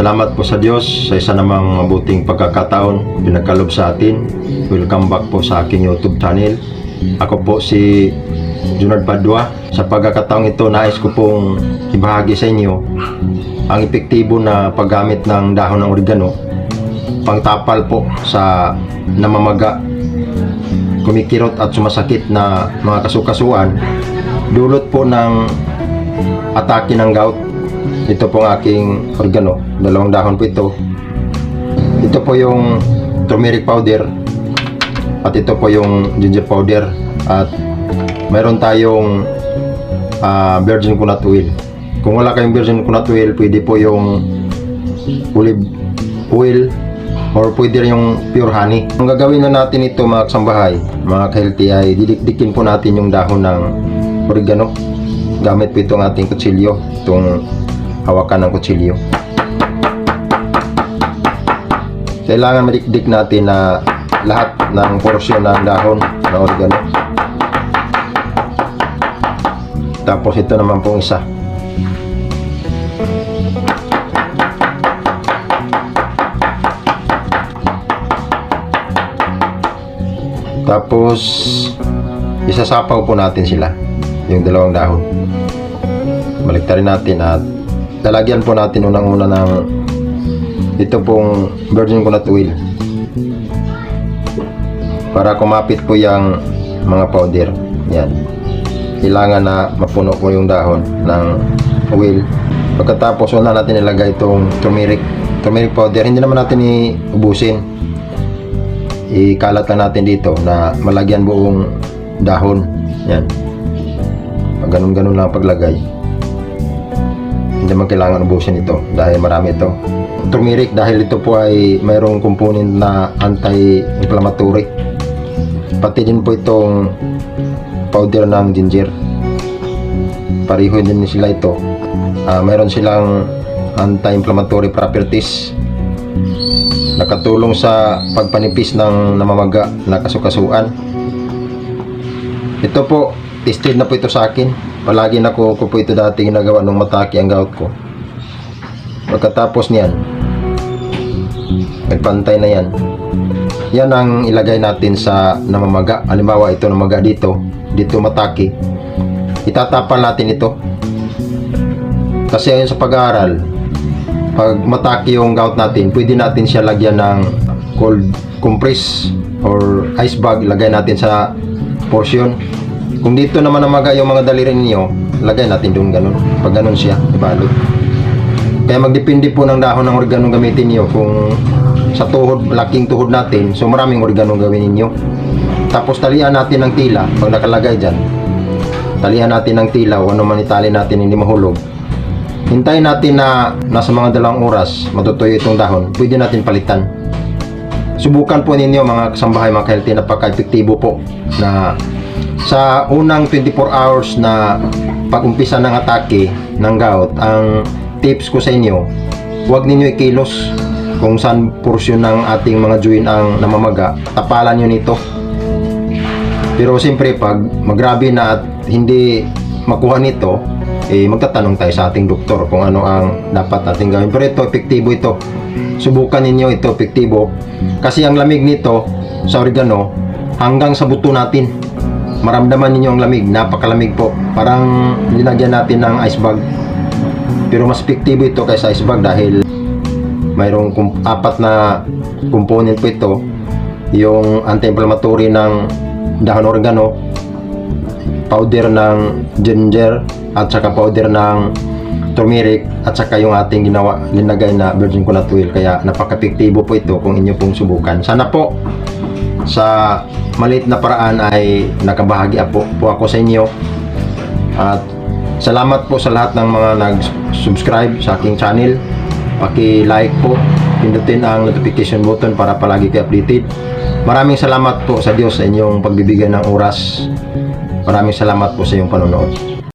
Salamat po sa Diyos sa isa namang mabuting pagkakataon pinagkalob sa atin. Welcome back po sa aking YouTube channel. Ako po si Junard Padua. Sa pagkakataong ito, nais ko pong ibahagi sa inyo ang epektibo na paggamit ng dahon ng oregano pangtapal po sa namamaga kumikirot at sumasakit na mga kasukasuan dulot po ng atake ng gout ito po ang aking organo dalawang dahon po ito ito po yung turmeric powder at ito po yung ginger powder at mayroon tayong ah, virgin coconut oil kung wala kayong virgin coconut oil pwede po yung olive oil or pwede rin yung pure honey. Ang gagawin na natin ito mga kasambahay, mga ka-healthy ay didikdikin po natin yung dahon ng oregano gamit po itong ating kutsilyo, itong hawakan ng kutsilyo. Kailangan madikdik natin na lahat ng porsyon ng dahon ng oregano. Tapos ito naman pong isa. Tapos, isasapaw po natin sila, yung dalawang dahon. Baliktarin natin at lalagyan po natin unang-una ng ito pong virgin coconut oil. Para kumapit po yung mga powder. Yan. Kailangan na mapuno po yung dahon ng oil. Pagkatapos, una natin ilagay itong turmeric. Turmeric powder. Hindi naman natin iubusin ikalat lang natin dito na malagyan buong dahon yan ganun ganun lang ang paglagay hindi man kailangan ubusin ito dahil marami ito. Turmeric dahil ito po ay mayroong component na anti-inflammatory. Pati din po itong powder ng ginger. Pareho din sila ito. Ah, mayroon silang anti-inflammatory properties. Nakatulong sa pagpanipis ng namamaga na kasukasuan. Ito po, tested na po ito sa akin. Palagi na ko, ko po ito dati ginagawa nung mataki ang gout ko. Pagkatapos niyan, nagpantay na yan. Yan ang ilagay natin sa namamaga. Halimbawa, ito namaga dito, dito mataki. Itatapal natin ito. Kasi ayon sa pag-aaral, pag mataki yung gout natin, pwede natin siya lagyan ng cold compress or ice bag, ilagay natin sa portion. Kung dito naman namaga yung mga daliri ninyo, lagay natin doon ganun. Pag ganun siya, ibalot. Kaya magdepende po ng dahon ng oregano gamitin niyo kung sa tuhod, laking tuhod natin, so maraming oregano gawin ninyo. Tapos talian natin ng tila, pag nakalagay dyan. Talian natin ng tila o ano man itali natin hindi mahulog. Hintayin natin na nasa mga dalawang oras matutuyo itong dahon, pwede natin palitan. Subukan po ninyo mga kasambahay, mga healthy, napaka-epektibo po na sa unang 24 hours na pag-umpisa ng atake ng gout, ang tips ko sa inyo, huwag ninyo ikilos kung saan porsyon ng ating mga joint ang namamaga, tapalan nyo nito. Pero siyempre pag magrabe na at hindi makuha nito, eh magtatanong tayo sa ating doktor kung ano ang dapat natin gawin. Pero ito, epektibo ito. Subukan ninyo ito, epektibo. Kasi ang lamig nito sa oregano hanggang sa buto natin. Maramdaman ninyo ang lamig, napakalamig po. Parang linagyan natin ng ice bag. Pero mas epektibo ito kaysa ice bag dahil mayroong apat na component po ito. Yung anti-inflammatory ng dahon oregano, powder ng ginger at saka powder ng turmeric at saka yung ating ginawa linagay na virgin coconut oil kaya napaka-epektibo po ito kung inyo pong subukan sana po sa maliit na paraan ay nakabahagi po, po ako sa inyo. At salamat po sa lahat ng mga nag-subscribe sa aking channel. Paki-like po pindutin ang notification button para palagi kayo updated. Maraming salamat po sa Diyos sa inyong pagbibigay ng oras. Maraming salamat po sa iyong panonood.